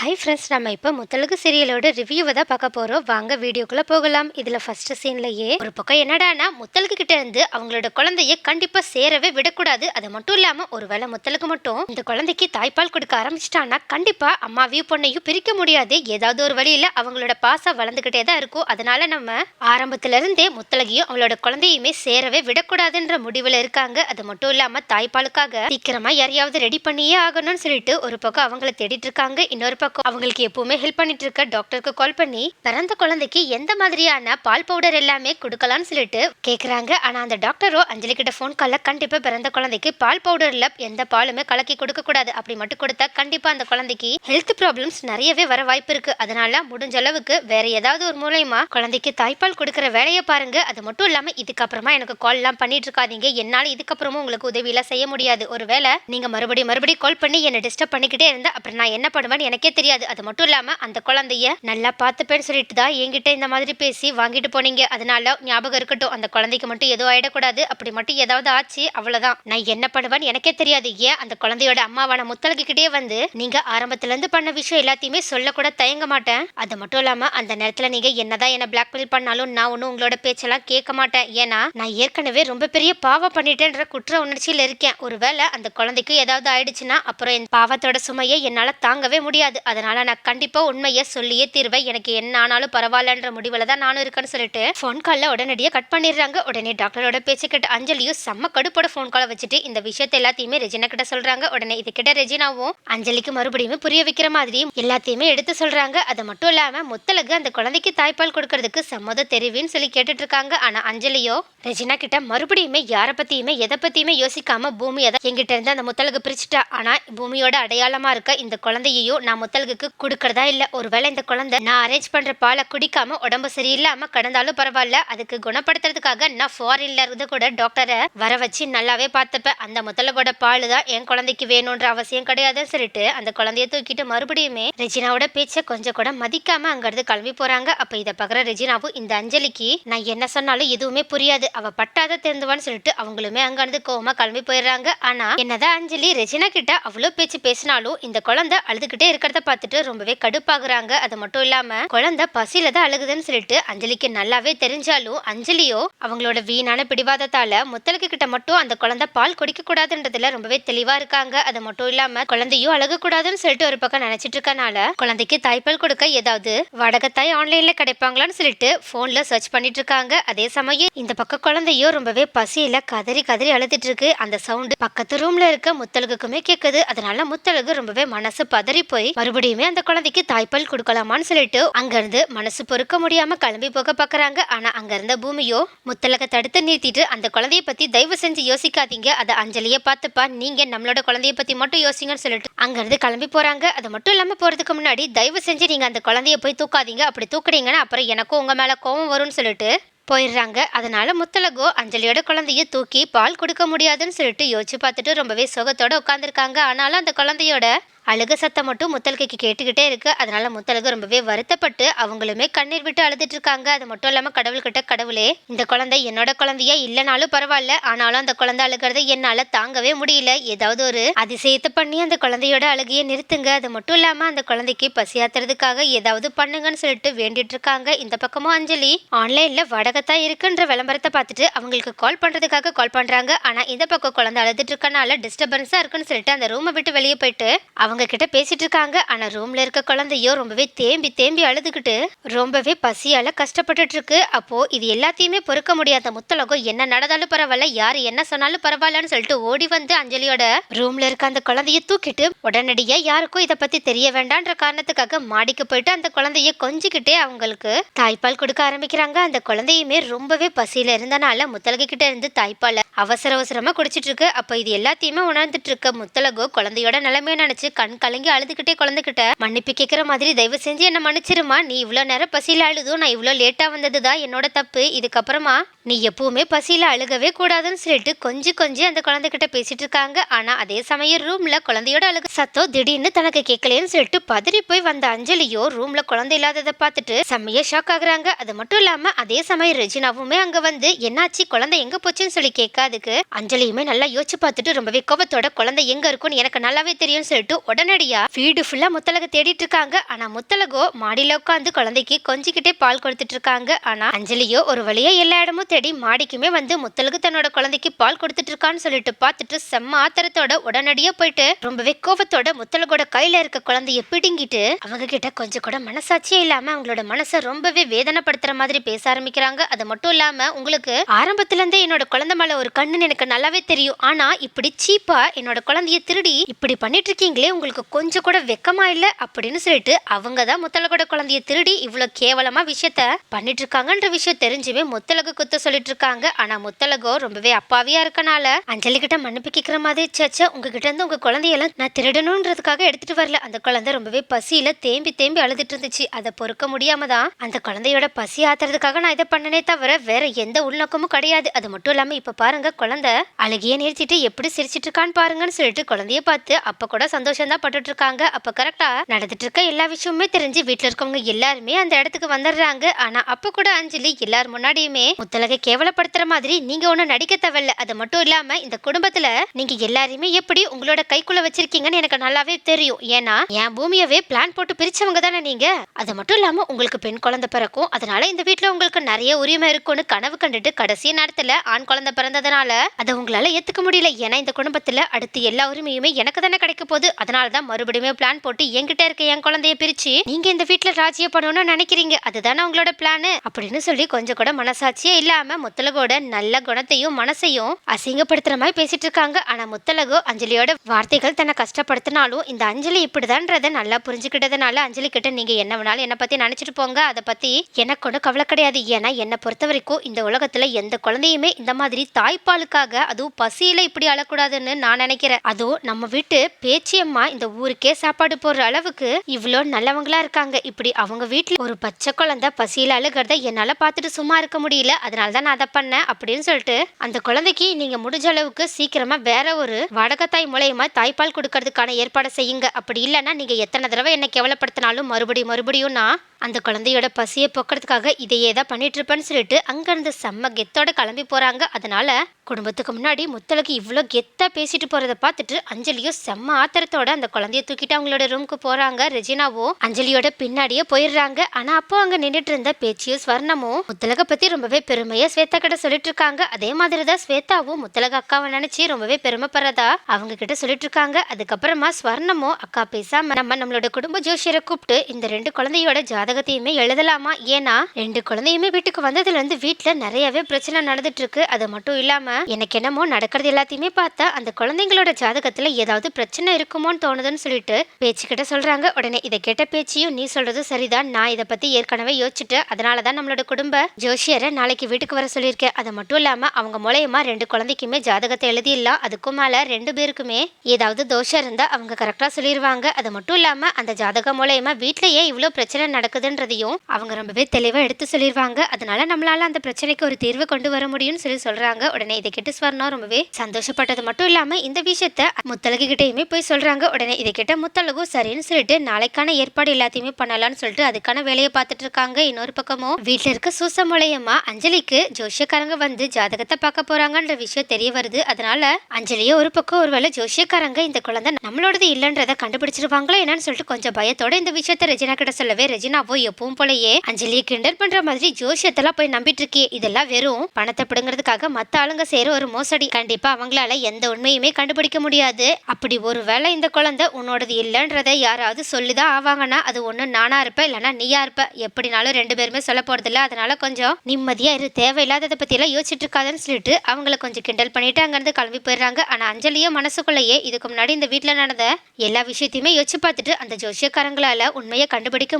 Hi friends நம்ம இப்போ முத்தலுக்கு சீரியலோட ரிவ்யூவை தான் பார்க்க போகிறோம் வாங்க வீடியோக்குள்ளே போகலாம். இதில் ஃபர்ஸ்ட் சீன்லயே ஒரு பக்கம் என்னடானா முத்தலுக்கு கிட்ட இருந்து அவங்களோட குழந்தைய கண்டிப்பாக சேரவே விடக்கூடாது. அது மட்டும் இல்லாமல் ஒருவேளை முத்தலுக்கு மட்டும் இந்த குழந்தைக்கு தாய்ப்பால் கொடுக்க ஆரம்பிச்சிட்டான்னா கண்டிப்பாக அம்மாவையும் பொண்ணையும் பிரிக்க முடியாது. ஏதாவது ஒரு வழியில் அவங்களோட பாசம் வளர்ந்துக்கிட்டே தான் இருக்கும். அதனால நம்ம ஆரம்பத்துலேருந்தே முத்தலகையும் அவளோட குழந்தையுமே சேரவே விடக்கூடாதுன்ற முடிவில் இருக்காங்க. அது மட்டும் இல்லாமல் தாய்ப்பாலுக்காக சீக்கிரமாக யாரையாவது ரெடி பண்ணியே ஆகணும்னு சொல்லிட்டு ஒரு பக்கம் அவங்கள தேடிட்டு இருக்காங்க. இன்னொரு பக்கம் அவங்களுக்கு எப்பவுமே ஹெல்ப் பண்ணிட்டு இருக்க டாக்டருக்கு கால் பண்ணி பிறந்த குழந்தைக்கு எந்த மாதிரியான பால் பவுடர் எல்லாமே கொடுக்கலாம்னு சொல்லிட்டு கேக்குறாங்க. ஆனா அந்த டாக்டரோ அஞ்சலி கிட்ட ஃபோன் காலில் கண்டிப்பா பிறந்த குழந்தைக்கு பால் பவுடர்ல எந்த பாலுமே கலக்கி கொடுக்க கூடாது. அப்படி மட்டும் கொடுத்தா கண்டிப்பா அந்த குழந்தைக்கு ஹெல்த் ப்ராப்ளம்ஸ் நிறையவே வர வாய்ப்பு இருக்கு. அதனால முடிஞ்ச அளவுக்கு வேற ஏதாவது ஒரு மூலயமா குழந்தைக்கு தாய்ப்பால் கொடுக்கற வேலையை பாருங்க. அது மட்டும் இல்லாம இதுக்கப்புறமா எனக்கு கால் எல்லாம் பண்ணிட்டு இருக்காதீங்க. என்னால இதுக்கப்புறமும் உங்களுக்கு உதவி எல்லாம் செய்ய முடியாது. ஒருவேளை நீங்க மறுபடியும் மறுபடியும் கால் பண்ணி என்ன டிஸ்டர்ப் பண்ணிக்கிட்டே இருந்தா அப்புறம் நான் என்ன பண்ணுவேன்னு எனக்கே தெரியாது. அது மட்டும் இல்லாமல் அந்த குழந்தைய நல்லா பார்த்துப்பேன்னு சொல்லிட்டு தான் என்கிட்ட இந்த மாதிரி பேசி வாங்கிட்டு போனீங்க. அதனால ஞாபகம் இருக்கட்டும். அந்த குழந்தைக்கு மட்டும் எதுவும் ஆயிடக்கூடாது. அப்படி மட்டும் ஏதாவது ஆச்சு அவ்வளோதான் நான் என்ன பண்ணுவேன்னு எனக்கே தெரியாது. ஏன்? அந்த குழந்தையோட அம்மாவான முத்தலகிட்டே வந்து நீங்க ஆரம்பத்துல இருந்து பண்ண விஷயம் எல்லாத்தையுமே சொல்லக்கூட தயங்க மாட்டேன். அது மட்டும் இல்லாம அந்த நேரத்துல நீங்க என்னதான் என்ன பிளாக்மெயில் பண்ணாலும் நான் ஒன்றும் உங்களோட பேச்செல்லாம் கேட்க மாட்டேன். ஏன்னா நான் ஏற்கனவே ரொம்ப பெரிய பாவம் பண்ணிட்டேன்ற குற்ற உணர்ச்சியில் இருக்கேன். ஒருவேளை அந்த குழந்தைக்கு ஏதாவது ஆயிடுச்சுன்னா அப்புறம் என் பாவத்தோட சுமையை என்னால் தாங்கவே முடியாது. அதனால நான் கண்டிப்பா உண்மையை சொல்லியே தீர்வேன். எனக்கு என்ன ஆனாலும் பரவாயில்லன்ற முடிவில் தான் நானும் இருக்கேன்னு சொல்லிட்டு ஃபோன் காலில் உடனடியாக கட் பண்ணிடுறாங்க. உடனே டாக்டரோட பேச்சு கேட்டு அஞ்சலியும் செம்ம கடுப்போட ஃபோன் காலை வச்சுட்டு இந்த விஷயத்தை எல்லாத்தையுமே ரெஜினா கிட்ட சொல்றாங்க. உடனே இது கிட்ட ரெஜினாவும் அஞ்சலிக்கு மறுபடியும் புரிய வைக்கிற மாதிரியும் எல்லாத்தையுமே எடுத்து சொல்றாங்க. அது மட்டும் இல்லாம முத்தலகு அந்த குழந்தைக்கு தாய்ப்பால் கொடுக்கறதுக்கு சம்மதம் தெரிவின்னு சொல்லி கேட்டுட்டு இருக்காங்க ஆனா அஞ்சலியோ ரெஜினா கிட்ட மறுபடியுமே யாரை பத்தியுமே எதை பத்தியுமே யோசிக்காம பூமியை தான் எங்கிட்ட இருந்து அந்த முத்தலகு பிரிச்சுட்டா? ஆனா பூமியோட அடையாளமா இருக்க இந்த குழந்தையையும் நான் முத்த முத்தலகுக்கு கொடுக்கறதா இல்ல ஒருவேளை இந்த குழந்தை நான் அரேஞ்ச் பண்ற பாலை குடிக்காம உடம்பு சரியில்லாம கடந்தாலும் பரவாயில்ல. அதுக்கு குணப்படுத்துறதுக்காக நான் ஃபாரின்ல இருந்து கூட டாக்டரை வர வச்சு நல்லாவே பார்த்துப்பேன். அந்த முத்தலகோட பால் தான் என் குழந்தைக்கு வேணும்ன்ற அவசியம் கிடையாதுன்னு சொல்லிட்டு அந்த குழந்தைய தூக்கிட்டு மறுபடியுமே ரெஜினாவோட பேச்சை கொஞ்சம் கூட மதிக்காம அங்கிருந்து கிளம்பி போறாங்க. அப்ப இதை பார்க்குற ரெஜினாவும் இந்த அஞ்சலிக்கு நான் என்ன சொன்னாலும் எதுவுமே புரியாது. அவ பட்டாத தெரிந்துவான்னு சொல்லிட்டு அவங்களுமே அங்கிருந்து கோவமா கிளம்பி போயிடுறாங்க. ஆனா என்னதான் அஞ்சலி ரெஜினா கிட்ட அவ்வளோ பேச்சு பேசினாலும் இந்த குழந்தை அழுதுகிட்டே இருக்கிறத பார்த்துட்டு ரொம்பவே கடுப்பாகுறாங்க. அது மட்டும் இல்லாம குழந்தை பசியில தான் அழுகுதுன்னு சொல்லிட்டு அஞ்சலிக்கு நல்லாவே தெரிஞ்சாலும் அஞ்சலியோ அவங்களோட வீணான பிடிவாதத்தால முத்தலுக்கு கிட்ட மட்டும் அந்த குழந்தை பால் குடிக்க கூடாதுன்றதுல ரொம்பவே தெளிவா இருக்காங்க. அது மட்டும் இல்லாம குழந்தையும் அழக கூடாதுன்னு சொல்லிட்டு ஒரு பக்கம் நினைச்சிட்டு இருக்கனால குழந்தைக்கு தாய்ப்பால் கொடுக்க ஏதாவது வடகத்தாய் ஆன்லைன்ல கிடைப்பாங்களான்னு சொல்லிட்டு போன்ல சர்ச் பண்ணிட்டு இருக்காங்க. அதே சமயம் இந்த பக்கம் குழந்தையோ ரொம்பவே பசியில கதறி கதறி அழுதுட்டு இருக்கு. அந்த சவுண்டு பக்கத்து ரூம்ல இருக்க முத்தலுக்குமே கேக்குது. அதனால முத்தலுக்கு ரொம்பவே மனசு பதறி போய் மறுபடியுமே அந்த குழந்தைக்கு தாய்ப்பால் கொடுக்கலாமான்னு சொல்லிட்டு அங்கிருந்து மனசு பொறுக்க முடியாம கிளம்பி போக பாக்குறாங்க. ஆனா அங்க இருந்த பூமியோ முத்தலக தடுத்து நிறுத்திட்டு அந்த குழந்தைய பத்தி தயவு செஞ்சு யோசிக்காதீங்க. அதை அஞ்சலிய பார்த்துப்பா. நீங்க நம்மளோட குழந்தைய பத்தி மட்டும் யோசிங்கன்னு சொல்லிட்டு அங்கிருந்து கிளம்பி போறாங்க. அது மட்டும் இல்லாம போறதுக்கு முன்னாடி தயவு செஞ்சு நீங்க அந்த குழந்தைய போய் தூக்காதீங்க. அப்படி தூக்குறீங்கன்னா அப்புறம் எனக்கும் உங்க மேல கோவம் வரும்னு சொல்லிட்டு போயிடுறாங்க. அதனால முத்தலகோ அஞ்சலியோட குழந்தைய தூக்கி பால் கொடுக்க முடியாதுன்னு சொல்லிட்டு யோசிச்சு பார்த்துட்டு ரொம்பவே சுகத்தோட உட்காந்துருக்காங்க ஆனாலும் அந்த குழந்தையோட அழுக சத்தம் மட்டும் முத்தலகைக்கு கேட்டுக்கிட்டே இருக்கு. அதனால முத்தலகு ரொம்பவே வருத்தப்பட்டு அவங்களுமே கண்ணீர் விட்டு அழுதுட்டு இருக்காங்க. அது மட்டும் இல்லாம கடவுள்கிட்ட கடவுளே இந்த குழந்தை என்னோட குழந்தையா இல்லைனாலும் பரவாயில்ல. ஆனாலும் அந்த குழந்தை அழுகிறத என்னால தாங்கவே முடியல. ஏதாவது ஒரு அதிசயத்தை பண்ணி அந்த குழந்தையோட அழுகையை நிறுத்துங்க. அது மட்டும் இல்லாம அந்த குழந்தைக்கு பசியாத்துறதுக்காக ஏதாவது பண்ணுங்கன்னு சொல்லிட்டு வேண்டிட்டு இருக்காங்க. இந்த பக்கமும் அஞ்சலி. ஆன்லைன்ல வடகத்தான் இருக்குன்ற விளம்பரத்தை பார்த்துட்டு அவங்களுக்கு கால் பண்றதுக்காக கால் பண்றாங்க. ஆனா இந்த பக்கம் குழந்தை அழுதுட்டு இருக்கனால டிஸ்டர்பன்ஸா இருக்குன்னு சொல்லிட்டு அந்த ரூமை விட்டு வெளியே போயிட்டு அவங்க அவங்க கிட்ட பேசிட்டு இருக்காங்க ஆனா ரூம்ல இருக்க குழந்தையோ ரொம்பவே தேம்பி தேம்பி அழுதுகிட்டு ரொம்பவே பசியால கஷ்டப்பட்டுட்டு இருக்கு அப்போ இது எல்லாத்தையுமே பொறுக்க முடியாத முத்தலகம் என்ன நடந்தாலும் பரவாயில்ல யாரு என்ன சொன்னாலும் பரவாயில்லன்னு சொல்லிட்டு ஓடி வந்து அஞ்சலியோட ரூம்ல இருக்க அந்த குழந்தைய தூக்கிட்டு உடனடியா யாருக்கும் இதை பத்தி தெரிய வேண்டான்ற காரணத்துக்காக மாடிக்கு போயிட்டு அந்த குழந்தைய கொஞ்சிக்கிட்டே அவங்களுக்கு தாய்ப்பால் கொடுக்க ஆரம்பிக்கிறாங்க. அந்த குழந்தையுமே ரொம்பவே பசியில இருந்தனால முத்தலகு கிட்ட இருந்து தாய்ப்பாலை அவசர அவசரமா குடிச்சிட்டு இருக்கு அப்போ இது எல்லாத்தையுமே உணர்ந்துட்டு இருக்க முத்தலகோ குழந்தையோட நிலைமையை நினைச்சு கண் கலங்கி அழுதுகிட்டே குழந்தைகிட்ட மன்னிப்பு கேட்குற மாதிரி தயவு செஞ்சு என்ன மன்னிச்சிருமா நீ இவ்வளோ நேரம் பசியில் அழுதும் நான் இவ்வளோ லேட்டாக வந்தது தான் என்னோட தப்பு. இதுக்கப்புறமா நீ எப்பவுமே பசியில் அழுகவே கூடாதுன்னு சொல்லிட்டு கொஞ்சம் கொஞ்சம் அந்த குழந்தைகிட்ட பேசிட்டு இருக்காங்க. ஆனால் அதே சமயம் ரூம்ல குழந்தையோட அழுக சத்தம் திடீர்னு தனக்கு கேட்கலன்னு சொல்லிட்டு பதறி போய் வந்த அஞ்சலியோ ரூம்ல குழந்தை இல்லாததை பார்த்துட்டு செம்மையா ஷாக் ஆகுறாங்க. அது மட்டும் இல்லாம அதே சமயம் ரெஜினாவுமே அங்க வந்து என்னாச்சு? குழந்தை எங்க போச்சுன்னு சொல்லி கேட்காதுக்கு. அஞ்சலியுமே நல்லா யோசிச்சு பார்த்துட்டு ரொம்பவே கோபத்தோட குழந்தை எங்க இருக்கும்னு எனக்கு நல்லாவே தெரியும்னு சொல்லிட்டு உடனடியா வீடு ஃபுல்லா முத்தலக தேடிட்டு இருக்காங்க. ஆனா முத்தலகோ மாடியில உட்காந்து குழந்தைக்கு கொஞ்சிக்கிட்டே பால் கொடுத்துட்டு இருக்காங்க. ஆனா அஞ்சலியோ ஒரு வழியா எல்லா இடமும் தேடி மாடிக்குமே வந்து முத்தலகு தன்னோட குழந்தைக்கு பால் கொடுத்துட்டு இருக்கான்னு சொல்லிட்டு பார்த்துட்டு செம்ம ஆத்திரத்தோட உடனடியா போயிட்டு ரொம்பவே கோபத்தோட முத்தலகோட கையில இருக்க குழந்தைய பிடுங்கிட்டு அவங்க கிட்ட கொஞ்சம் கூட மனசாட்சியே இல்லாம அவங்களோட மனசை ரொம்பவே வேதனைப்படுத்துற மாதிரி பேச ஆரம்பிக்கிறாங்க. அது மட்டும் இல்லாம உங்களுக்கு ஆரம்பத்துல இருந்தே என்னோட குழந்தை மேல ஒரு கண்ணுன்னு எனக்கு நல்லாவே தெரியும். ஆனா இப்படி சீப்பா என்னோட குழந்தைய திருடி இப்படி பண்ணிட்டு இருக்கீங்களே உங்களுக்கு கொஞ்சம் கூட வெக்கமா இல்ல அப்படின்னு சொல்லிட்டு அவங்க தான் முத்தலகோட குழந்தைய திருடி இவ்வளவு கேவலமா விஷயத்த பண்ணிட்டு இருக்காங்கன்ற விஷயம் தெரிஞ்சுமே முத்தலகு குத்த சொல்லிட்டு இருக்காங்க ஆனா முத்தலகோ ரொம்பவே அப்பாவியா இருக்கனால அஞ்சலி கிட்ட மன்னிப்பு கேட்கிற மாதிரி சேச்சா உங்ககிட்ட இருந்து உங்க குழந்தையெல்லாம் நான் திருடணுன்றதுக்காக எடுத்துட்டு வரல. அந்த குழந்தை ரொம்பவே பசியில தேம்பி தேம்பி அழுதுட்டு இருந்துச்சு. அதை பொறுக்க முடியாம தான் அந்த குழந்தையோட பசி ஆத்துறதுக்காக நான் இதை பண்ணனே தவிர வேற எந்த உள்நோக்கமும் கிடையாது. அது மட்டும் இல்லாம இப்ப பாருங்க குழந்தை அழுகிய நிறுத்திட்டு எப்படி சிரிச்சிட்டு இருக்கான்னு பாருங்கன்னு சொல்லிட்டு குழந்தைய பார்த்து அப்ப கூட சந்தோஷம் தான் பட்டுட்டு இருக்காங்க அப்போ கரெக்டா நடந்துட்டு இருக்க எல்லா விஷயமுமே தெரிஞ்சு வீட்டுல இருக்கவங்க எல்லாருமே அந்த இடத்துக்கு வந்துடுறாங்க. ஆனா அப்ப கூட அஞ்சலி எல்லார் முன்னாடியுமே முத்தலகை கேவலப்படுத்துற மாதிரி நீங்க ஒன்னும் நடிக்க தேவையில்ல. அது மட்டும் இல்லாம இந்த குடும்பத்துல நீங்க எல்லாரையுமே எப்படி உங்களோட கைக்குள்ள வச்சிருக்கீங்கன்னு எனக்கு நல்லாவே தெரியும். ஏன்னா என் பூமியவே பிளான் போட்டு பிரிச்சவங்க தானே நீங்க. அது மட்டும் இல்லாம உங்களுக்கு பெண் குழந்தை பிறக்கும். அதனால இந்த வீட்டுல உங்களுக்கு நிறைய உரிமை இருக்கும்னு கனவு கண்டுட்டு கடைசி நேரத்துல ஆண் குழந்தை பிறந்ததுனால அதை உங்களால ஏத்துக்க முடியல. ஏன்னா இந்த குடும்பத்துல அடுத்து எல்லா உரிமையுமே எனக்கு தானே கிடைக்க போகுது. அதனால தான் மறுபடியும் பிளான் போட்டு என்கிட்ட இருக்க என் குழந்தைய பிரிச்சு நீங்க இந்த வீட்டுல ராஜ்ய பண்ணணும்னு நினைக்கிறீங்க. அதுதானே உங்களோட பிளான் அப்படின்னு சொல்லி கொஞ்சம் கூட மனசாட்சியே இல்லாம முத்தலகோட நல்ல குணத்தையும் மனசையும் அசிங்கப்படுத்துற மாதிரி பேசிட்டு இருக்காங்க. ஆனா முத்தலகோ அஞ்சலியோட வார்த்தைகள் தன்னை கஷ்டப்படுத்தினாலும் இந்த அஞ்சலி இப்படிதான்றத நல்லா புரிஞ்சுக்கிட்டதுனால அஞ்சலி கிட்ட நீங்க என்ன வேணாலும் என்னை பத்தி நினைச்சிட்டு போங்க. அதை பத்தி எனக்கு ஒன்றும் கவலை கிடையாது. ஏன்னா என்னை பொறுத்த வரைக்கும் இந்த உலகத்துல எந்த குழந்தையுமே இந்த மாதிரி தாய்ப்பாலுக்காக அதுவும் பசியில இப்படி அழக்கூடாதுன்னு நான் நினைக்கிறேன். அதுவும் நம்ம வீட்டு பேச்சியம்மா இந்த ஊருக்கே சாப்பாடு போடுற அளவுக்கு இவ்வளோ நல்லவங்களா இருக்காங்க. இப்படி அவங்க வீட்டில் ஒரு பச்சை குழந்தை பசியில் அழுகிறத என்னால் பார்த்துட்டு சும்மா இருக்க முடியல. அதனால தான் நான் அதை பண்ணேன் அப்படின்னு சொல்லிட்டு அந்த குழந்தைக்கு நீங்கள் முடிஞ்ச அளவுக்கு சீக்கிரமாக வேற ஒரு வடகத்தாய் மூலயமா தாய்ப்பால் கொடுக்கறதுக்கான ஏற்பாடை செய்யுங்க. அப்படி இல்லைன்னா நீங்கள் எத்தனை தடவை என்னை கேவலப்படுத்தினாலும் மறுபடியும் மறுபடியும் நான் அந்த குழந்தையோட பசியை போக்குறதுக்காக இதையே தான் பண்ணிட்டு இருப்பேன்னு சொல்லிட்டு அங்கேருந்து செம்ம கெத்தோட கிளம்பி போகிறாங்க அதனால குடும்பத்துக்கு முன்னாடி முத்தலுக்கு இவ்வளோ கெத்தாக பேசிட்டு போகிறத பார்த்துட்டு அஞ்சலியும் செம்ம ஆத்திரத்தோட அந்த குழந்தைய தூக்கிட்டு அவங்களோட ரூமுக்கு போகிறாங்க ரெஜினாவோ அஞ்சலியோட பின்னாடியே போயிடுறாங்க. ஆனால் அப்போ அங்கே நின்றுட்டு இருந்த பேச்சியும் ஸ்வர்ணமும் முத்தலக பற்றி ரொம்பவே பெருமையாக ஸ்வேதா கிட்ட சொல்லிட்டு இருக்காங்க. அதே மாதிரி தான் ஸ்வேதாவும் முத்தலக அக்காவை நினச்சி ரொம்பவே பெருமைப்படுறதா அவங்க கிட்ட சொல்லிட்டு இருக்காங்க. அதுக்கப்புறமா ஸ்வர்ணமும் அக்கா பேசாம நம்ம நம்மளோட குடும்ப ஜோஷியரை கூப்பிட்டு இந்த ரெண்டு குழந்தையோட ஜாதகத்தையுமே எழுதலாமா? ஏன்னா ரெண்டு குழந்தையுமே வீட்டுக்கு வந்ததுல இருந்து வீட்டுல நிறையவே பிரச்சனை நடந்துட்டு இருக்கு அது மட்டும் இல்லாம எனக்கு என்னமோ நடக்கிறது எல்லாத்தையுமே பார்த்தா அந்த குழந்தைங்களோட ஜாதகத்துல ஏதாவது பிரச்சனை இருக்குமோன்னு தோணுதுன்னு சொல்லிட்டு பேச்சுக்கிட்ட சொல்றாங்க. உடனே இதை கேட்ட பேச்சியும் நீ சொல்றது சரிதான். நான் இதை பத்தி ஏற்கனவே யோசிச்சுட்டு அதனால தான் நம்மளோட குடும்ப ஜோஷியரை நாளைக்கு வீட்டுக்கு வர சொல்லியிருக்கேன். அது மட்டும் இல்லாம அவங்க மூலயமா ரெண்டு குழந்தைக்குமே ஜாதகத்தை எழுதிடலாம். அதுக்கும் மேல ரெண்டு பேருக்குமே ஏதாவது தோஷம் இருந்தா அவங்க கரெக்டா சொல்லிடுவாங்க அது மட்டும் இல்லாம அந்த ஜாதகம் மூலயமா வீட்லயே இவ்வளோ பிரச்சனை நடக்குதுன்றதையும் அவங்க ரொம்பவே தெளிவாக எடுத்து சொல்லிடுவாங்க அதனால நம்மளால அந்த பிரச்சனைக்கு ஒரு தீர்வு கொண்டு வர முடியும்னு சொல்லி சொல்றாங்க. உடனே இதை கேட்டு ஸ்வர்ணா ரொம்பவே சந்தோஷப்பட்டது. மட்டும் இல்லாம இந்த விஷயத்த முத்தலகு கிட்டேயுமே போய் சொல்றாங்க. உடனே இதை கேட்ட முத்தலகு சரின்னு சொல்லிட்டு நாளைக்கான ஏற்பாடு எல்லாத்தையுமே பண்ணலாம்னு சொல்லிட்டு அதுக்கான வேலையை பார்த்துட்டு இருக்காங்க. இன்னொரு பக்கமும் வீட்டில் இருக்க சூச மூலயமா அஞ்சலிக்கு ஜோஷியக்காரங்க வந்து ஜாதகத்தை பார்க்க போறாங்கன்ற விஷயம் தெரிய வருது. அதனால அஞ்சலியே ஒரு பக்கம் ஒருவேளை ஜோஷியக்காரங்க இந்த குழந்தை நம்மளோடது இல்லைன்றத கண்டுபிடிச்சிருவாங்களோ என்னன்னு சொல்லிட்டு கொஞ்சம் பயத்தோட இந்த விஷயத்த ரெஜினா கிட்ட சொல்லவே ரெஜினா ரெஜினாவோ எப்பவும் போலயே அஞ்சலியை கிண்டல் பண்ற மாதிரி ஜோஷியத்தெல்லாம் போய் நம்பிட்டு இருக்கே இதெல்லாம் வெறும் பணத்தை பிடுங்கிறதுக்காக மத்த ஆளுங்க செய்யற ஒரு மோசடி. கண்டிப்பா அவங்களால எந்த உண்மையுமே கண்டுபிடிக்க முடியாது. அப்படி ஒருவேளை இந்த குழந்தை உன்னோடது இல்லைன்றதை யாராவது சொல்லிதான் ஆவாங்கன்னா அது ஒண்ணு நானா இருப்ப இல்லைன்னா நீயா இருப்ப. எப்படினாலும் ரெண்டு பேருமே சொல்ல போறதில்ல. அதனால கொஞ்சம் நிம்மதியா இரு. தேவையில்லாததை பத்தி எல்லாம் யோசிச்சுட்டு இருக்காதுன்னு சொல்லிட்டு அவங்கள கொஞ்சம் கிண்டல் பண்ணிட்டு அங்கிருந்து கிளம்பி போயிடுறாங்க. ஆனா அஞ்சலியும் மனசுக்குள்ளேயே இதுக்கு முன்னாடி இந்த வீட்டுல நடந்த எல்லா விஷயத்தையுமே யோசிச்சு பார்த்துட்டு அந்த ஜோசியக்காரங்களால உண்மையை கண்டுபிடிக்க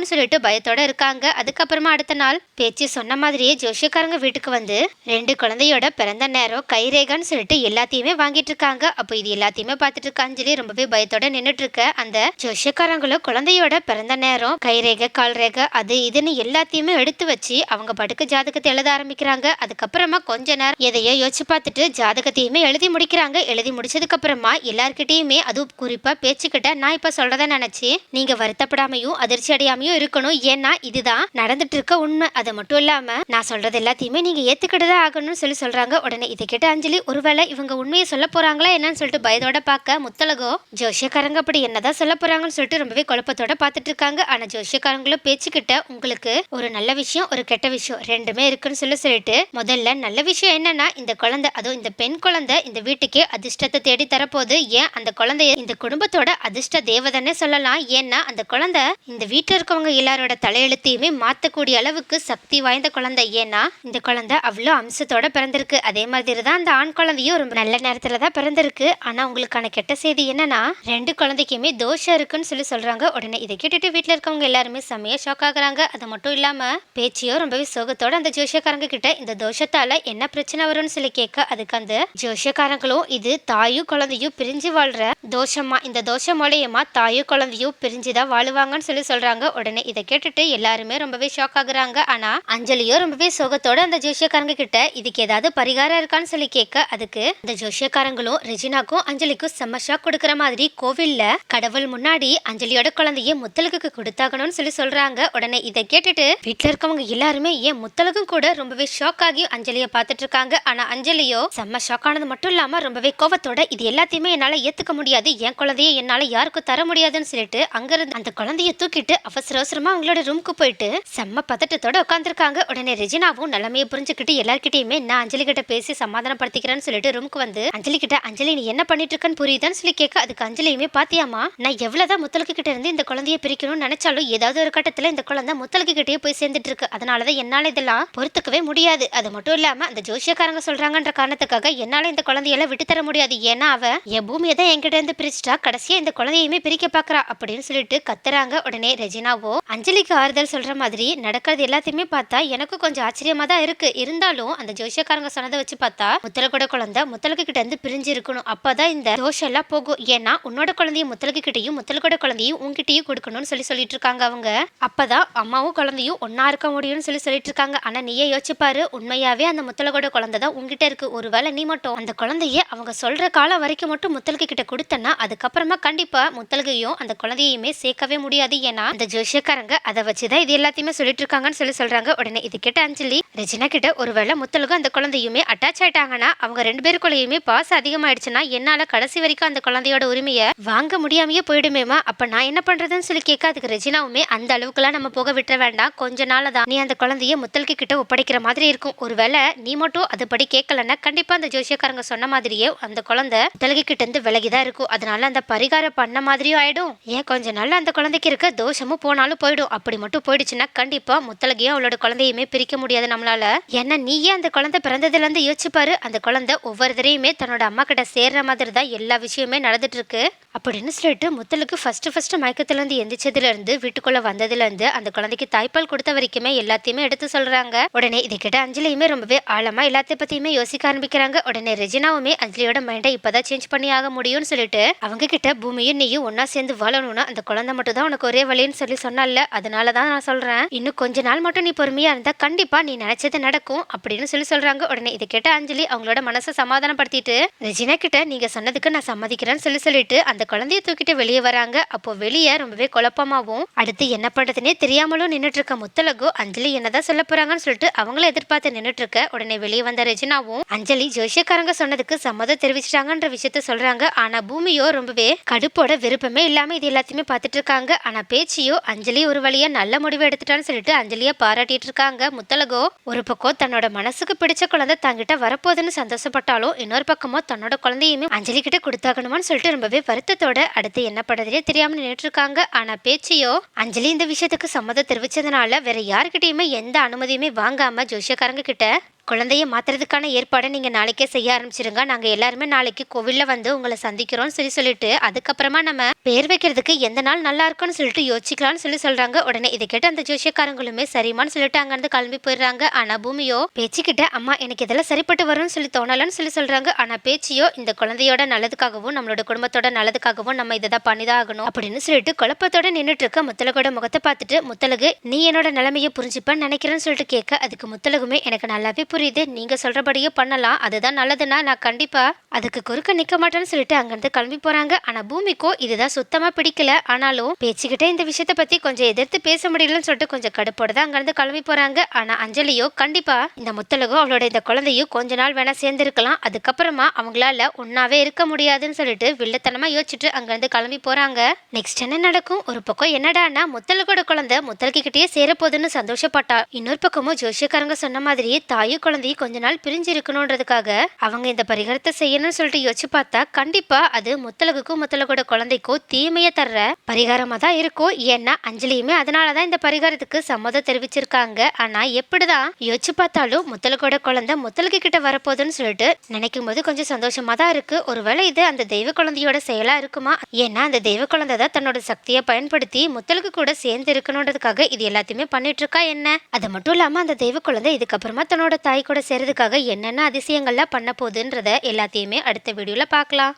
முடிஞ்சிருமோன்னு சொல்லிட்டு பயத்தோட இருக்காங்க. அதுக்கப்புறமா அடுத்த நாள் பேச்சு சொன்ன மாதிரியே ஜோஷியக்காரங்க வீட்டுக்கு வந்து ரெண்டு குழந்தையோட பிறந்த நேரம் கைரேகான்னு சொல்லிட்டு எல்லாத்தையுமே வாங்கிட்டு இருக்காங்க. அப்போ இது எல்லாத்தையுமே பார்த்துட்டு இருக்க அஞ்சலி ரொம்பவே பயத்தோட நின்றுட்டு இருக்க. அந்த ஜோஷியக்காரங்களும் குழந்தையோட பிறந்த நேரம் கைரேகை கால் ரேகை அது இதுன்னு எல்லாத்தையுமே எடுத்து வச்சு அவங்க படுக்க ஜாதகத்தை எழுத ஆரம்பிக்கிறாங்க. அதுக்கப்புறமா கொஞ்ச நேரம் எதையோ யோசிச்சு பார்த்துட்டு ஜாதகத்தையுமே எழுதி முடிக்கிறாங்க. எழுதி முடிச்சதுக்கு அப்புறமா எல்லார்கிட்டயுமே அதுவும் குறிப்பா பேச்சுக்கிட்ட நான் இப்ப சொல்றத நினைச்சு நீங்க வருத்தப்படாமையும் அதிர்ச்சி அடையாமையும் பொறுமையும் இருக்கணும். ஏன்னா இதுதான் நடந்துட்டு இருக்க உண்மை. அது மட்டும் இல்லாம நான் சொல்றது எல்லாத்தையுமே நீங்க ஏத்துக்கிட்டுதான் ஆகணும்னு சொல்லி சொல்றாங்க. உடனே இதை கேட்ட அஞ்சலி ஒருவேளை இவங்க உண்மையை சொல்ல போறாங்களா என்னன்னு சொல்லிட்டு பயத்தோட பார்க்க முத்தலகோ ஜோஷியக்காரங்க அப்படி என்னதான் சொல்ல போறாங்கன்னு சொல்லிட்டு ரொம்பவே குழப்பத்தோட பார்த்துட்டு இருக்காங்க. ஆனா ஜோஷியக்காரங்களும் பேச்சுக்கிட்ட உங்களுக்கு ஒரு நல்ல விஷயம் ஒரு கெட்ட விஷயம் ரெண்டுமே இருக்குன்னு சொல்லி சொல்லிட்டு முதல்ல நல்ல விஷயம் என்னன்னா இந்த குழந்தை அதுவும் இந்த பெண் குழந்தை இந்த வீட்டுக்கே அதிர்ஷ்டத்தை தேடி தரப்போகுது. ஏன் அந்த குழந்தைய இந்த குடும்பத்தோட அதிர்ஷ்ட தேவதன்னே சொல்லலாம். ஏன்னா அந்த குழந்தை இந்த வீட்டில் இருக்கவங்க எல்லாரோட தலையெழுத்தையுமே மாற்றக்கூடிய அளவுக்கு சக்தி வாய்ந்த குழந்தை. ஏன்னா இந்த குழந்தை அவ்வளோ அம்சத்தோட பிறந்திருக்கு. அதே மாதிரி தான் அந்த ஆண் குழந்தையும் ரொம்ப நல்ல நேரத்தில் தான் பிறந்திருக்கு. ஆனால் உங்களுக்கான கெட்ட செய்தி என்னன்னா ரெண்டு குழந்தைக்குமே தோஷம் இருக்குன்னு சொல்லி சொல்கிறாங்க உடனே இதை கேட்டுட்டு வீட்டில் இருக்கவங்க எல்லாருமே செம்மையா ஷாக் ஆகுறாங்க. அது மட்டும் இல்லாமல் பேச்சியோ ரொம்பவே சோகத்தோட அந்த ஜோஷியக்காரங்க கிட்ட இந்த தோஷத்தால் என்ன பிரச்சனை வரும்னு சொல்லி கேட்க அதுக்கு அந்த ஜோஷியக்காரங்களும் இது தாயும் குழந்தையும் பிரிஞ்சு வாழ்கிற தோஷமா இந்த தோஷம் மூலயமா தாயும் குழந்தையும் பிரிஞ்சுதான் வாழுவாங்கன்னு சொல்லி சொல்கிறாங்க உடனே இதை கேட்டுட்டு எல்லாருமே ரொம்பவே ஷாக் ஆகுறாங்க. ஆனா அஞ்சலியோ ரொம்பவே சோகத்தோட அந்த ஜோஷியக்காரங்க கிட்ட இதுக்கு ஏதாவது பரிகாரம் இருக்கான்னு சொல்லி கேட்க அதுக்கு அந்த ஜோஷியக்காரங்களும் ரெஜினாக்கும் அஞ்சலிக்கும் செம்ம ஷாக் கொடுக்குற மாதிரி கோவில்ல கடவுள் முன்னாடி அஞ்சலியோட குழந்தைய முத்தலகுக்கு கொடுத்தாகணும்னு சொல்லி சொல்றாங்க. உடனே இதை கேட்டுட்டு வீட்டுல இருக்கவங்க எல்லாருமே ஏன் முத்தலகும் கூட ரொம்பவே ஷாக் ஆகி அஞ்சலிய பார்த்துட்டு இருக்காங்க. ஆனா அஞ்சலியோ செம்ம ஷாக் ஆனது மட்டும் இல்லாம ரொம்பவே கோவத்தோட இது எல்லாத்தையுமே என்னால ஏத்துக்க முடியாது. என் குழந்தைய என்னால யாருக்கும் தர முடியாதுன்னு சொல்லிட்டு அங்கிருந்து அந்த குழந்தைய தூக்கிட்டு அவசர அவசரமா அவங்களோட ரூமுக்கு போயிட்டு செம்ம பதட்டத்தோட உட்காந்துருக்காங்க உடனே ரெஜினாவும் நிலைமையை புரிஞ்சுக்கிட்டு எல்லார்கிட்டயுமே நான் அஞ்சலி கிட்ட பேசி சமாதானப்படுத்திக்கிறேன்னு சொல்லிட்டு ரூமுக்கு வந்து அஞ்சலி கிட்ட அஞ்சலி நீ என்ன பண்ணிட்டு இருக்கன்னு புரியுதான்னு சொல்லி கேட்க அதுக்கு அஞ்சலியுமே பாத்தியாமா நான் எவ்வளவுதான் முத்தலுக்கு கிட்ட இருந்து இந்த குழந்தைய பிரிக்கணும்னு நினைச்சாலும் ஏதாவது ஒரு கட்டத்துல இந்த குழந்தை முத்தலுக்கு கிட்டயே போய் சேர்ந்துட்டு இருக்கு அதனாலதான் என்னால இதெல்லாம் பொறுத்துக்கவே முடியாது. அது மட்டும் இல்லாம அந்த ஜோசியக்காரங்க சொல்றாங்கன்ற காரணத்துக்காக என்னால இந்த குழந்தையெல்லாம் விட்டு தர முடியாது. ஏன்னா அவ என் பூமியை தான் என்கிட்ட இருந்து பிரிச்சுட்டா கடைசியா இந்த குழந்தையுமே பிரிக்க பாக்குறா. அப்படின்னு சொல்லிட்டு கத்துறாங்க. உடனே ரெஜினாவோ அஞ்சலிக்கு ஆறுதல் சொல்ற மாதிரி நடக்கிறது எல்லாத்தையுமே பார்த்தா எனக்கும் கொஞ்சம் ஆச்சரியமா தான் இருக்கு. இருந்தாலும் அந்த ஜோசியக்காரங்க சொன்னதை வச்சு பார்த்தா முத்தலக்கூட குழந்தை முத்தலக்கு கிட்ட இருந்து பிரிஞ்சு இருக்கணும். அப்பதான் இந்த தோஷம் எல்லாம் போகும். ஏன்னா உன்னோட குழந்தையும் முத்தலக்கு கிட்டையும் முத்தலக்கூட குழந்தையும் உன்கிட்டயும் கொடுக்கணும்னு சொல்லி சொல்லிட்டு இருக்காங்க அவங்க. அப்பதான் அம்மாவும் குழந்தையும் ஒன்னா இருக்க முடியும்னு சொல்லி சொல்லிட்டு இருக்காங்க. ஆனா நீயே யோசிச்சுப்பாரு உண்மையாவே அந்த முத்தலகோட குழந்தை தான் உங்ககிட்ட இருக்கு. ஒருவேளை நீ மட்டும் அந்த குழந்தைய அவங்க சொல்ற காலம் வரைக்கும் மட்டும் முத்தலக்கு கிட்ட கொடுத்தனா அதுக்கப்புறமா கண்டிப்பா முத்தலகையும் அந்த குழந்தையுமே சேர்க்கவே முடியாது. ஏன்னா அந்த விஷயக்காரங்க அதை வச்சுதான் இது எல்லாத்தையுமே சொல்லிட்டு இருக்காங்கன்னு சொல்லி சொல்றாங்க. உடனே இது கிட்ட அஞ்சலி ரெஜினா கிட்ட ஒருவேளை முத்தலுக்கும் அந்த குழந்தையுமே அட்டாச் ஆயிட்டாங்கன்னா அவங்க ரெண்டு பேருக்குள்ளேயுமே பாசம் அதிகமாயிடுச்சுன்னா என்னால கடைசி வரைக்கும் அந்த குழந்தையோட உரிமையை வாங்க முடியாமையே போயிடுமேமா அப்ப நான் என்ன பண்றதுன்னு சொல்லி கேட்க அதுக்கு ரெஜினாவுமே அந்த அளவுக்குலாம் நம்ம போக விட்டுற வேண்டாம். கொஞ்ச நாள் தான் நீ அந்த குழந்தைய முத்தலுக்கு கிட்ட ஒப்படைக்கிற மாதிரி இருக்கும். ஒருவேளை நீ மட்டும் அதுபடி கேட்கலன்னா கண்டிப்பா அந்த ஜோசியக்காரங்க சொன்ன மாதிரியே அந்த குழந்தை முத்தலுக்கு கிட்ட இருந்து விலகிதான் இருக்கும். அதனால அந்த பரிகாரம் பண்ண மாதிரியும் ஆயிடும். ஏன் கொஞ்ச நாள் அந்த குழந்தைக்கு இருக்க தோஷமும் போனாலும் போயிடும். அப்படி மட்டும் போயிடுச்சுன்னா கண்டிப்பா முத்தலகையும் அவளோட குழந்தையுமே பிரிக்க முடியாது நம்மளால. ஏன்னா நீயே அந்த குழந்தை பிறந்ததுல இருந்து யோசிச்சுப்பாரு. அந்த குழந்தை ஒவ்வொரு தடையுமே தன்னோட அம்மா கிட்ட சேர்ற மாதிரி தான் எல்லா விஷயமே நடந்துட்டு இருக்கு அப்படின்னு சொல்லிட்டு முத்தலுக்கு ஃபர்ஸ்ட் ஃபர்ஸ்ட் மயக்கத்துல இருந்து எந்திரிச்சதுல இருந்து வீட்டுக்குள்ள வந்ததுல இருந்து அந்த குழந்தைக்கு தாய்ப்பால் கொடுத்த வரைக்குமே எல்லாத்தையுமே எடுத்து சொல்றாங்க. உடனே இதை கிட்ட அஞ்சலியுமே ரொம்பவே ஆழமா எல்லாத்தையும் பத்தியுமே யோசிக்க ஆரம்பிக்கிறாங்க. உடனே ரெஜினாவுமே அஞ்சலியோட மைண்டை இப்பதான் சேஞ்ச் பண்ணி ஆக முடியும்னு சொல்லிட்டு அவங்க கிட்ட பூமியும் நீயும் ஒன்னா சேர்ந்து வாழணும்னா அந்த குழந்தை மட்டும் தான் உனக்கு ஒரே வழின்னு சொல்லி சொன்னால அதனால தான் நான் சொல்கிறேன் இன்னும் கொஞ்ச நாள் மட்டும் நீ பொறுமையாக இருந்தால் கண்டிப்பாக நீ நினச்சது நடக்கும் அப்படின்னு சொல்லி சொல்கிறாங்க உடனே இதை கேட்ட அஞ்சலி அவங்களோட மனசை சமாதானப்படுத்திட்டு ரெஜினா கிட்ட நீங்கள் சொன்னதுக்கு நான் சம்மதிக்கிறேன்னு சொல்லி சொல்லிட்டு அந்த குழந்தைய தூக்கிட்டு வெளியே வராங்க. அப்போ வெளியே ரொம்பவே குழப்பமாகவும் அடுத்து என்ன பண்ணுறதுனே தெரியாமலும் நின்றுட்டு இருக்க முத்தலகு அஞ்சலி என்னதான் சொல்ல போகிறாங்கன்னு சொல்லிட்டு அவங்கள எதிர்பார்த்து நின்றுட்டு இருக்க உடனே வெளியே வந்த ரெஜினாவும் அஞ்சலி ஜோஷியக்காரங்க சொன்னதுக்கு சம்மதம் தெரிவிச்சிட்டாங்கன்ற விஷயத்த சொல்கிறாங்க ஆனால் பூமியோ ரொம்பவே கடுப்போட விருப்பமே இல்லாமல் இது எல்லாத்தையுமே பார்த்துட்டு இருக்காங்க ஆனால் பேச்சியோ அஞ்சலி ஒரு வழியாக நல்ல முடிவு எடுத்துட்டான்னு சொல்லிட்டு அஞ்சலியை பாராட்டிட்டு இருக்காங்க. முத்தலகோ ஒரு பக்கம் தன்னோட மனசுக்கு பிடிச்ச குழந்தை தங்கிட்ட வரப்போகுதுன்னு சந்தோஷப்பட்டாலும் இன்னொரு பக்கமோ தன்னோட குழந்தையுமே அஞ்சலி கிட்ட கொடுத்தாகணுமான்னு சொல்லிட்டு ரொம்பவே வருத்தத்தோட அடுத்து என்ன பண்றதுனே தெரியாம நின்றுட்டு இருக்காங்க. ஆனா பேச்சியோ அஞ்சலி இந்த விஷயத்துக்கு சம்மதம் தெரிவிச்சதுனால வேற யாருக்கிட்டயுமே எந்த அனுமதியுமே வாங்காம ஜோசியக்காரங்க கிட்ட குழந்தைய மாத்துறதுக்கான ஏற்பாடை நீங்கள் நாளைக்கே செய்ய ஆரம்பிச்சிருங்க. நாங்கள் எல்லாருமே நாளைக்கு கோவிலில் வந்து உங்களை சந்திக்கிறோம்னு சொல்லி சொல்லிட்டு அதுக்கப்புறமா நம்ம பேர் வைக்கிறதுக்கு எந்த நாள் நல்லா இருக்கும்னு சொல்லிட்டு யோசிக்கலாம்னு சொல்லி சொல்கிறாங்க உடனே இதை கேட்டு அந்த ஜோசியக்காரங்களுமே சரிமான்னு சொல்லிட்டு அங்கேருந்து கிளம்பி போயிடுறாங்க. ஆனால் பூமியோ பேச்சுக்கிட்ட அம்மா எனக்கு இதெல்லாம் சரிப்பட்டு வரும்னு சொல்லி தோணலன்னு சொல்லி சொல்கிறாங்க ஆனால் பேச்சியோ இந்த குழந்தையோட நல்லதுக்காகவும் நம்மளோட குடும்பத்தோட நல்லதுக்காகவும் நம்ம இதை தான் பண்ணிதான் ஆகணும். அப்படின்னு சொல்லிட்டு குழப்பத்தோட நின்றுட்டு இருக்க முத்தலகோட முகத்தை பார்த்துட்டு முத்தலகு நீ என்னோட நிலைமையை புரிஞ்சுப்பேன்னு நினைக்கிறேன்னு சொல்லிட்டு கேட்க அதுக்கு முத்தலகுமே எனக்கு நல்லாவே புரியுது. நீங்க சொல்றபடியே பண்ணலாம். அதுதான் நல்லதுன்னா நான் கண்டிப்பா அதுக்கு குறுக்க நிக்க மாட்டேன்னு சொல்லிட்டு அங்கிருந்து கிளம்பி போறாங்க. ஆனா பூமிக்கோ இதுதான் சுத்தமா பிடிக்கல. ஆனாலும் பேச்சுக்கிட்டே இந்த விஷயத்த பத்தி கொஞ்சம் எதிர்த்து பேச முடியலன்னு சொல்லிட்டு கொஞ்சம் கடுப்போட தான் அங்கிருந்து கிளம்பி போறாங்க. ஆனா அஞ்சலியோ கண்டிப்பா இந்த முத்தலகோ அவளோட இந்த குழந்தையும் கொஞ்ச நாள் வேணா சேர்ந்துருக்கலாம். அதுக்கப்புறமா அவங்களால ஒன்னாவே இருக்க முடியாதுன்னு சொல்லிட்டு வில்லத்தனமா யோசிச்சுட்டு அங்கிருந்து கிளம்பி போறாங்க. நெக்ஸ்ட் என்ன நடக்கும்? ஒரு பக்கம் என்னடான்னா முத்தலகோட குழந்தை முத்தலகிட்டே சேரப்போதுன்னு சேரப்போகுதுன்னு சந்தோஷப்பட்டா. இன்னொரு பக்கமும் ஜோஷியக்காரங்க சொன்ன மாதிரி தாயும் குழந்தையும் கொஞ்ச நாள் பிரிஞ்சு இருக்கணுன்றதுக்காக அவங்க இந்த பரிகாரத்தை செய்யணும்னு சொல்லிட்டு யோசிச்சு பார்த்தா கண்டிப்பா அது முத்தலகுக்கும் முத்தலகோட குழந்தைக்கும் தீமையை தர்ற பரிகாரமா தான் இருக்கும். ஏன்னா அஞ்சலியுமே அதனாலதான் இந்த பரிகாரத்துக்கு சம்மதம் தெரிவிச்சிருக்காங்க. ஆனா எப்படிதான் யோசிச்சு பார்த்தாலும் முத்தலகோட குழந்தை முத்தலகு கிட்ட வரப்போகுதுன்னு சொல்லிட்டு நினைக்கும் போது கொஞ்சம் சந்தோஷமா தான் இருக்கு. ஒருவேளை இது அந்த தெய்வ குழந்தையோட செயலா இருக்குமா? ஏன்னா அந்த தெய்வ குழந்தை தான் தன்னோட சக்தியை பயன்படுத்தி முத்தலுக்கு கூட சேர்ந்து இருக்கணுன்றதுக்காக இது எல்லாத்தையுமே பண்ணிட்டு இருக்கா என்ன? அது மட்டும் இல்லாம அந்த தெய்வ குழந்தை இதுக்கப்புறமா தன்னோட தாய் கூட சேர்றதுக்காக என்னென்ன அதிசயங்கள்லாம் பண்ண போகுதுன்றத எல்லாத்தையுமே அடுத்த வீடியோவில் பார்க்கலாம்.